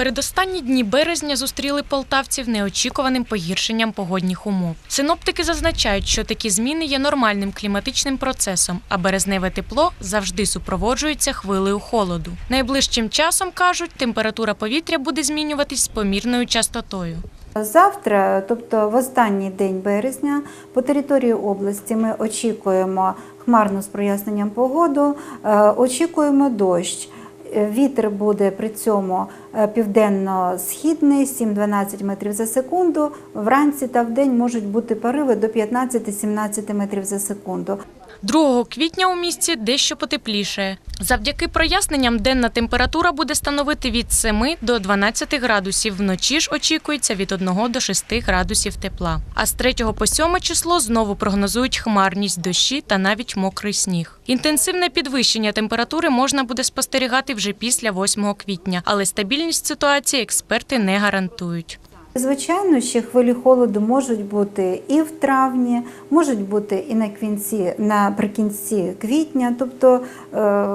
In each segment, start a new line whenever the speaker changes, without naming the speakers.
Передостанні дні березня зустріли полтавців неочікуваним погіршенням погодних умов. Синоптики зазначають, що такі зміни є нормальним кліматичним процесом, а березневе тепло завжди супроводжується хвилею холоду. Найближчим часом кажуть, температура повітря буде змінюватись з помірною частотою.
Завтра, тобто в останній день березня, по території області ми очікуємо хмарну з проясненням погоду, е, очікуємо дощ. Вітер буде при цьому е, південно-східний 7-12 метрів за секунду. Вранці та вдень можуть бути пориви до 15-17 метрів за секунду.
2 квітня у місті дещо потеплішає. Завдяки проясненням денна температура буде становити від 7 до 12 градусів. Вночі ж очікується від 1 до 6 градусів тепла. А з 3 по 7 число знову прогнозують хмарність дощі та навіть мокрий сніг. Інтенсивне підвищення температури можна буде спостерігати вже після 8 квітня, але стабільність ситуації експерти не гарантують.
Звичайно, ще хвилі холоду можуть бути і в травні, можуть бути і на кінці, наприкінці квітня. Тобто, е,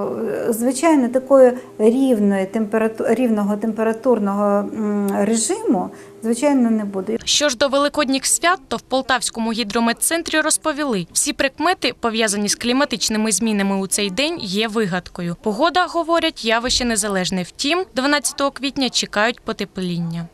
звичайно, такої рівної температу, рівного температурного режиму, звичайно, не буде.
Що ж до великодніх свят, то в Полтавському гідрометцентрі розповіли, всі прикмети, пов'язані з кліматичними змінами у цей день, є вигадкою. Погода, говорять, явище незалежне. Втім, 12 квітня чекають потепління.